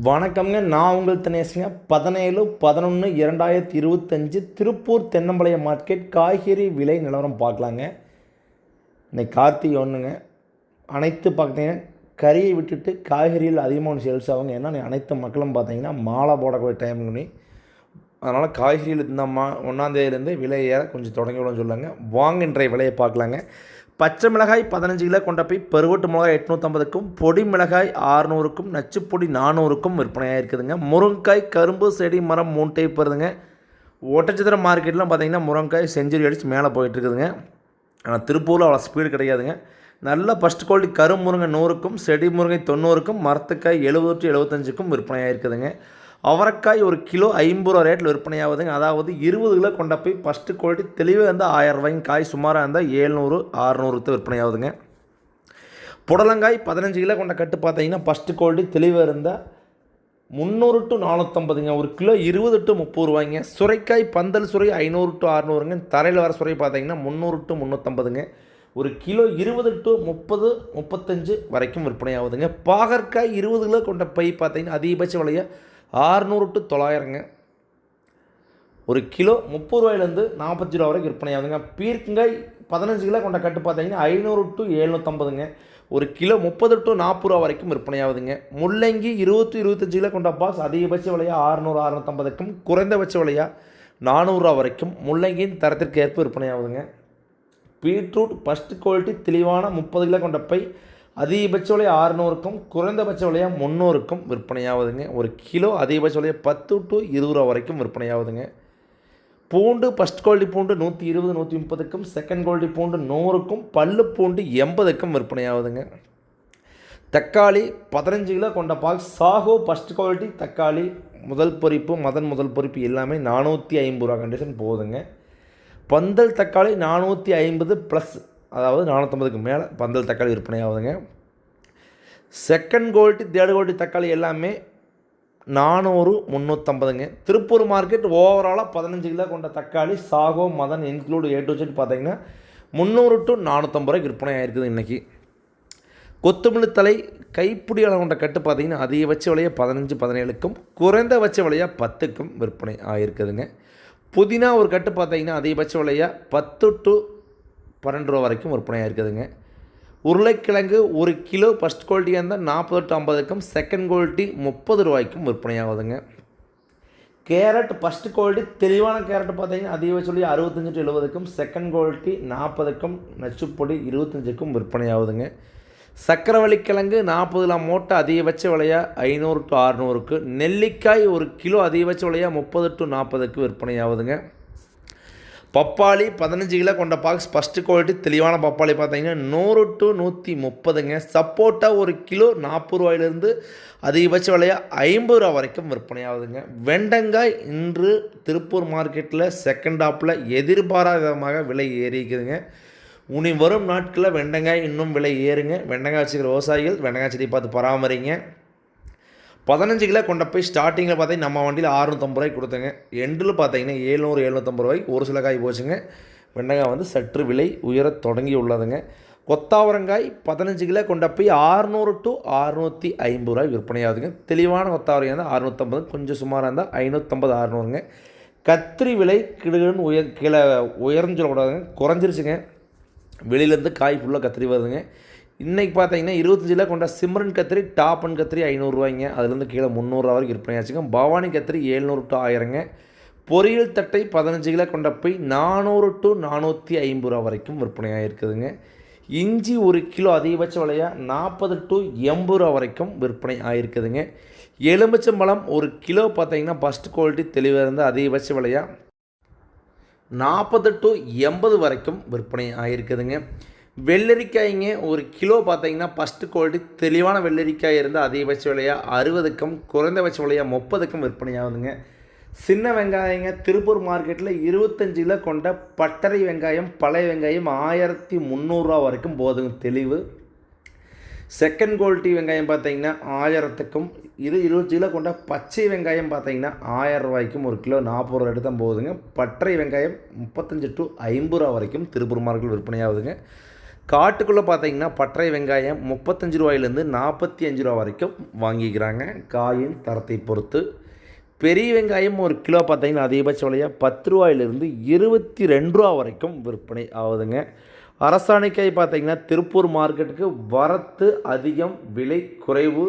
வணக்கம்ங்க. நான் உங்கள் தினேசுங்க. பதினேழு பதினொன்று இரண்டாயிரத்தி இருபத்தஞ்சு திருப்பூர் தென்னம்பாளையம் மார்க்கெட் காய்கறி விலை நிலவரம் பார்க்கலாங்க. இன்னைக்கு கார்த்திகை ஒன்றுங்க அனைத்து பார்த்தீங்கன்னா கறியை விட்டுட்டு காய்கறிகள் அதிகமான சேல்ஸ் ஆகுங்க. ஏன்னா அனைத்து மக்களும் பார்த்தீங்கன்னா மாலை போடக்கூடிய டைம்னு அதனால் காய்கறிகள் இந்த மா ஒன்றாந்தேதியிலேருந்து விலை ஏற கொஞ்சம் தொடங்கி விடும் சொல்லுங்க. வாங்க இன்றைய விலையை பார்க்கலாங்க. பச்சை மிளகாய் பதினஞ்சு கிலோ கொண்ட போய் பெருவட்டு மிளகாய் எட்நூற்றம்பதுக்கும் பொடி மிளகாய் ஆறுநூறுக்கும் நச்சுப்பொடி நானூறுக்கும் விற்பனையாக இருக்குதுங்க. முருங்காய் கரும்பு செடி மரம் மூணு டைப் வருதுங்க ஒட்டச்சத்திர மார்க்கெட்லாம் பார்த்தீங்கன்னா முருங்காய் செஞ்சுரி அடித்து மேலே போயிட்டு இருக்குதுங்க ஆனால் திருப்பூரில் அவ்வளோ ஸ்பீடு கிடையாதுங்க. நல்ல ஃபஸ்ட் குவாலிட்டி கருமுருங்கை நூறுக்கும் செடி முருங்கை தொண்ணூறுக்கும் மரத்துக்காய் எழுபது டு எழுபத்தஞ்சுக்கும் விற்பனையாக இருக்குதுங்க. அவரைக்காய் ஒரு கிலோ ஐம்பது ரூபா ரேட்டில் விற்பனையாகுதுங்க. அதாவது இருபது கிலோ கொண்ட போய் ஃபஸ்ட்டு குவாலிட்டி தெளிவாக இருந்தால் ஆயிரம் ரூபாய்க்கு காய் சுமாராக இருந்தால் ஏழ்நூறு ஆறுநூறுக்கு விற்பனையாகுதுங்க. புடலங்காய் பதினஞ்சு கிலோ கொண்ட கட்டு பார்த்தீங்கன்னா ஃபஸ்ட்டு குவாலிட்டி தெளிவாக இருந்தால் முந்நூறு டு நானூற்றம்பதுங்க ஒரு கிலோ இருபது டு முப்பது ரூபாய்ங்க. சுரைக்காய் பந்தல் சுரை ஐநூறு டு அறநூறுங்க தரையில் வர சுரை பார்த்தீங்கன்னா முந்நூறு டு முந்நூற்றம்பதுங்க ஒரு கிலோ இருபது டு முப்பது முப்பத்தஞ்சு வரைக்கும் விற்பனை ஆகுதுங்க பாகற்காய் இருபது கிலோ கொண்ட பை பார்த்தீங்கன்னா அதிகபட்ச விலையை ஆறுநூறு டு தொள்ளாயிரங்க. ஒரு கிலோ முப்பது ரூபாயிலேருந்து நாற்பத்தஞ்சு ரூபா வரைக்கும் விற்பனை ஆகுதுங்க. பீர்க்கங்காய் பதினஞ்சு கிலோ கொண்ட கட்டு பார்த்தீங்கன்னா ஐநூறு டு எழுநூற்றம்பதுங்க ஒரு கிலோ முப்பது டு நாற்பது ரூபா வரைக்கும் விற்பனை ஆகுதுங்க. முள்ளங்கி இருபத்தி இருபத்தஞ்சு கிலோ கொண்ட பாக்ஸ் அதிகபட்ச விலையாக ஆறுநூறு அறுநூற்றம்பதுக்கும் குறைந்தபட்ச விலையாக நானூறுரூவா வரைக்கும் முள்ளங்கியின் தரத்திற்கு ஏற்ப விற்பனை ஆகுதுங்க. பீட்ரூட் ஃபஸ்ட்டு குவாலிட்டி தெளிவான முப்பது கிலோ கொண்ட பை அதிகபட்ச விலை ஆறுநூறுக்கும் குறைந்தபட்ச விலையாக முந்நூறுக்கும் விற்பனையாகுதுங்க. ஒரு கிலோ அதிகபட்ச விலையை பத்து டு இருபது ரூபா வரைக்கும் விற்பனையாகுதுங்க. பூண்டு ஃபஸ்ட் குவாலிட்டி பூண்டு நூற்றி இருபது நூற்றி முப்பதுக்கும் செகண்ட் குவாலிட்டி பூண்டு நூறுக்கும் பல்லு பூண்டு எண்பதுக்கும் விற்பனையாகுதுங்க. தக்காளி பதினஞ்சு கிலோ கொண்ட பாக்ஸ் சாகோ ஃபஸ்ட் குவாலிட்டி தக்காளி முதல் பொரிப்பு மதன் முதல் பொறிப்பு எல்லாமே நானூற்றி ஐம்பது ரூபா கண்டிஷன் போகுதுங்க. பந்தல் தக்காளி நானூற்றி ஐம்பது ப்ளஸ் அதாவது நானூற்றம்பதுக்கு மேலே பந்தல் தக்காளி விற்பனை ஆகுதுங்க செகண்ட் குவாலிட்டி தேர்ட் குவாலிட்டி தக்காளி எல்லாமே நானூறு முந்நூற்றம்பதுங்க திருப்பூர் மார்க்கெட் ஓவராலாக பதினஞ்சு கிலோ கொண்ட தக்காளி சாகோ மதன் இன்க்ளூடு ஏ டு செட் பார்த்தீங்கன்னா முந்நூறு டு நானூற்றம்பது ரூபாய்க்கு விற்பனை ஆயிருக்குது இன்றைக்கி கொத்தமல்லி தலை கைப்பிடி அளவு கொண்ட கட்டு பார்த்தீங்கன்னா அதிகபட்ச விலையை பதினஞ்சு பதினேழுக்கும் குறைந்தபட்ச விலையாக பத்துக்கும் விற்பனை ஆகிருக்குதுங்க புதினா ஒரு கட்டு பார்த்தீங்கன்னா அதிகபட்ச விலையாக பத்து டு பன்னெண்டு ரூபா வரைக்கும் விற்பனையாக இருக்குதுங்க. உருளைக்கிழங்கு ஒரு கிலோ ஃபஸ்ட் குவாலிட்டியாக இருந்தால் நாற்பது டு ஐம்பதுக்கும் செகண்ட் குவாலிட்டி முப்பது ரூபாய்க்கும் விற்பனையாகுதுங்க. கேரட் ஃபஸ்ட் குவாலிட்டி தெளிவான கேரட் பார்த்தீங்கன்னா அதிகபட்ச சொல்லி அறுபத்தஞ்சு டு எழுபதுக்கும் செகண்ட் குவாலிட்டி நாற்பதுக்கும் நச்சுப்பொடி இருபத்தஞ்சுக்கும் விற்பனையாகுதுங்க. சக்கரவள்ளி கிழங்கு நாற்பதுல மூட்டை அதிகபட்ச விலையாக ஐநூறு டு அறநூறுக்கு. நெல்லிக்காய் ஒரு கிலோ அதிகபட்ச விலையாக முப்பது டு நாற்பதுக்கு விற்பனையாகுதுங்க. பப்பாளி பதினஞ்சு கிலோ கொண்ட பாக்ஸ் ஃபஸ்ட்டு குவாலிட்டி தெளிவான பப்பாளி பார்த்தீங்கன்னா நூறு டு நூற்றி முப்பதுங்க. சப்போட்டா ஒரு கிலோ நாற்பது ரூபாயிலிருந்து அதிகபட்ச விலையாக ஐம்பது ரூபா வரைக்கும் விற்பனையாகுதுங்க. வெண்டங்காய் இன்று திருப்பூர் மார்க்கெட்டில் செகண்ட் ஆப்பில் எதிர்பாராத விதமாக விலை ஏறிக்குதுங்க. உனி வரும் நாட்களில் வெண்டங்காய் இன்னும் விலை ஏறுங்க. வெண்டங்காய் வச்சுக்கிற விவசாயிகள் வெண்டங்காய் செடி பார்த்து பராமரிங்க. பதினஞ்சு கிலோ கொண்ட போய் ஸ்டார்டிங்கில் பார்த்தீங்கன்னா நம்ம வண்டியில் அறுநூத்தம்பது ரூபாய்க்கு கொடுத்தங்க. எண்டில் பார்த்தீங்கன்னா ஏழ்நூறு எழுநூற்றம்பது ரூபாய்க்கு ஒரு சில காய் போச்சுங்க. வெண்டைக்காய் வந்து சற்று விலை உயரத் தொடங்கி உள்ளதுங்க. கொத்தாவரங்காய் பதினஞ்சு கிலோ கொண்ட போய் ஆறுநூறு டு அறுநூற்றி ஐம்பது ரூபாய் விற்பனையாகுதுங்க. தெளிவான கொத்தாவரையாக இருந்தால் அறுநூற்றம்பது கொஞ்சம் சுமாராக இருந்தால் ஐநூற்றம்பது அறுநூறுங்க. கத்திரி விலை கிடுகிடுன்னு உயர் கீழே உயர்ந்து சொல்லக்கூடாதுங்க. குறைஞ்சிருச்சுங்க. வெளியிலேருந்து காய் ஃபுல்லாக கத்திரி வருதுங்க. இன்றைக்கி பார்த்தீங்கன்னா இருபத்தஞ்சில் கொண்ட சிம்ரன் கத்திரி டாப்பன் கத்திரி ஐநூறுரூவாய்ங்க அதுலேருந்து கீழே முந்நூறுரூவா வரைக்கும் விற்பனை ஆச்சுங்க. பவானி கத்திரி ஏழ்நூறு டு ஆயிரங்க. பொரியல் தட்டை பதினஞ்சு கிலோ கொண்ட போய் நானூறு டு நானூற்றி ஐம்பது ரூபா வரைக்கும் விற்பனையாக இருக்குதுங்க இஞ்சி ஒரு கிலோ அதிகபட்ச விலையாக நாற்பது டு எண்பது ரூபா வரைக்கும் விற்பனை ஆகிருக்குதுங்க எலுமிச்சம்பழம் ஒரு கிலோ பார்த்தீங்கன்னா ஃபஸ்ட் குவாலிட்டி தெளிவாக இருந்தால் அதிகபட்ச விலையாக நாற்பது டு எண்பது வரைக்கும் விற்பனை ஆகிருக்குதுங்க வெள்ளரிக்காய்ங்க ஒரு கிலோ பார்த்தீங்கன்னா ஃபஸ்ட்டு குவாலிட்டி தெளிவான வெள்ளரிக்காய் இருந்தால் அதிகபட்ச விலையாக அறுபதுக்கும் குறைந்தபட்ச விலையாக முப்பதுக்கும் விற்பனையாகுதுங்க. சின்ன வெங்காயங்க திருப்பூர் மார்க்கெட்டில் இருபத்தஞ்சு கிலோ கொண்ட பட்டறை வெங்காயம் பழைய வெங்காயம் ஆயிரத்தி முந்நூறுரூவா வரைக்கும் போதுங்க தெளிவு. செகண்ட் குவாலிட்டி வெங்காயம் பார்த்தீங்கன்னா ஆயிரத்துக்கும் இது இருபது கிலோ கொண்ட பச்சை வெங்காயம் பார்த்தீங்கன்னா ஆயிரம் ரூபாய்க்கும் ஒரு கிலோ நாற்பது ரூபா எடுத்து தான் போகுதுங்க. பட்டறை வெங்காயம் முப்பத்தஞ்சு டு ஐம்பது ரூபா வரைக்கும் திருப்பூர் மார்க்கெட்டில் விற்பனையாகுதுங்க. காட்டுக்குள்ளே பார்த்தீங்கன்னா பட்டறை வெங்காயம் முப்பத்தஞ்சு ரூபாயிலேருந்து நாற்பத்தி அஞ்சு ரூபா வரைக்கும் வாங்கிக்கிறாங்க. காயின் தரத்தை பொறுத்து. பெரிய வெங்காயம் ஒரு கிலோ பார்த்தீங்கன்னா அதிகபட்ச விலையாக பத்து ரூபாயிலிருந்து இருபத்தி ரெண்டு ரூபா வரைக்கும் விற்பனை ஆகுதுங்க. அரசாணிக்காய் பார்த்தீங்கன்னா திருப்பூர் மார்க்கெட்டுக்கு வரத்து அதிகம் விலை குறைவு.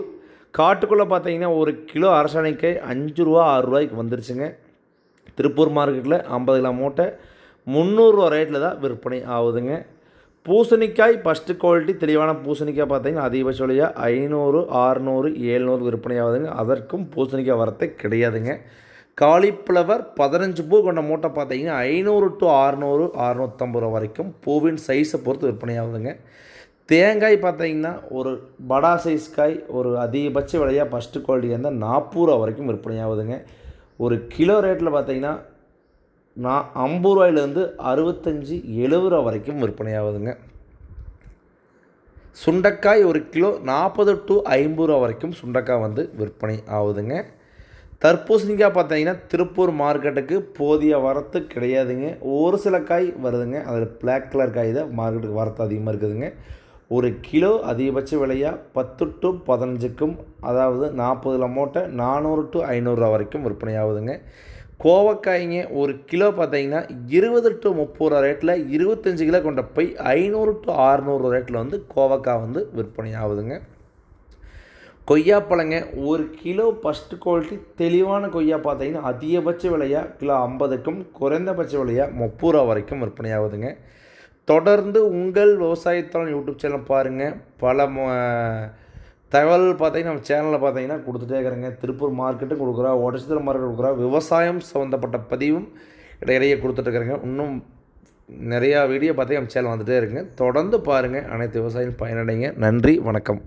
காட்டுக்குள்ளே பார்த்தீங்கன்னா ஒரு கிலோ அரசாணிக்காய் அஞ்சு ரூபா ஆறு ரூபாய்க்கு வந்துருச்சுங்க. திருப்பூர் மார்க்கெட்டில் ஐம்பது கிலோ மூட்டை முந்நூறுரூவா ரேட்டில் தான் விற்பனை ஆகுதுங்க. பூசணிக்காய் ஃபஸ்ட்டு குவாலிட்டி தெளிவான பூசணிக்காய் பார்த்தீங்கன்னா அதிகபட்ச வழியாக ஐநூறு ஆறுநூறு ஏழ்நூறு விற்பனை ஆகுதுங்க அதற்கும் பூசணிக்காய் வரத்தை கிடையாதுங்க. காலிஃப்ளவர் பதினஞ்சு பூ கொண்ட மூட்டை பார்த்தீங்கன்னா ஐநூறு டு அறுநூறு அறுநூற்றம்பது ரூபா வரைக்கும் பூவின் சைஸை பொறுத்து விற்பனை ஆகுதுங்க தேங்காய் பார்த்தீங்கன்னா ஒரு படா சைஸ் காய் ஒரு அதிகபட்ச விலையாக ஃபஸ்ட்டு குவாலிட்டி இருந்தால் நாற்பது ரூபா வரைக்கும் விற்பனை ஆகுதுங்க ஒரு கிலோ ரேட்டில் பார்த்தீங்கன்னா நான் ஐம்பது ரூபாயிலேருந்து அறுபத்தஞ்சி எழுபது ரூபா வரைக்கும் விற்பனை ஆகுதுங்க சுண்டைக்காய் ஒரு கிலோ நாற்பது டு ஐம்பது ரூபா வரைக்கும் சுண்டைக்காய் வந்து விற்பனை ஆகுதுங்க. தர்பூசணிக்காய் பார்த்தீங்கன்னா திருப்பூர் மார்க்கெட்டுக்கு போதிய வரத்து கிடையாதுங்க. ஒரு சில காய் வருதுங்க. அதில் பிளாக் கலர் காய் தான் மார்க்கெட்டுக்கு வரத்து அதிகமாக இருக்குதுங்க. ஒரு கிலோ அதிகபட்ச விலையாக பத்து டு பதினஞ்சுக்கும் அதாவது நாற்பதுல மூட்டை நானூறு டு ஐநூறுரூவா வரைக்கும் விற்பனை ஆகுதுங்க கோவக்காய்ங்க ஒரு கிலோ பார்த்தீங்கன்னா இருபது டு முப்பது ரூபா ரேட்டில் இருபத்தஞ்சி கிலோ கொண்ட போய் ஐநூறு டு அறுநூறு ரேட்டில் வந்து கோவக்காய் வந்து விற்பனை ஆகுதுங்க. கொய்யாப்பழங்க ஒரு கிலோ ஃபஸ்ட்டு குவாலிட்டி தெளிவான கொய்யா பார்த்தீங்கன்னா அதிகபட்ச விலையாக கிலோ ஐம்பதுக்கும் குறைந்தபட்ச விலையாக முப்பது ரூபா வரைக்கும் விற்பனை ஆகுதுங்க. தொடர்ந்து உங்கள் விவசாயத்தாளன் யூடியூப் சேனல் பாருங்கள் பல தகவல் பார்த்தீங்கன்னா நம்ம சேனலில் பார்த்தீங்கன்னா கொடுத்துட்டே இருக்கிறேங்க. திருப்பூர் மார்க்கெட்டும் கொடுக்குறா ஓட்டச்சித்திர மார்க்கெட் கொடுக்குறா விவசாயம் சம்மந்தப்பட்ட பதிவும் இடையிடையே கொடுத்துட்ருக்குறேங்க இன்னும் நிறையா வீடியோ பார்த்தீங்கன்னா நம்ம சேனல் வந்துகிட்டே இருக்குங்க. தொடர்ந்து பாருங்கள் அனைத்து விவசாயிகளும் பயனடைங்க. நன்றி வணக்கம்.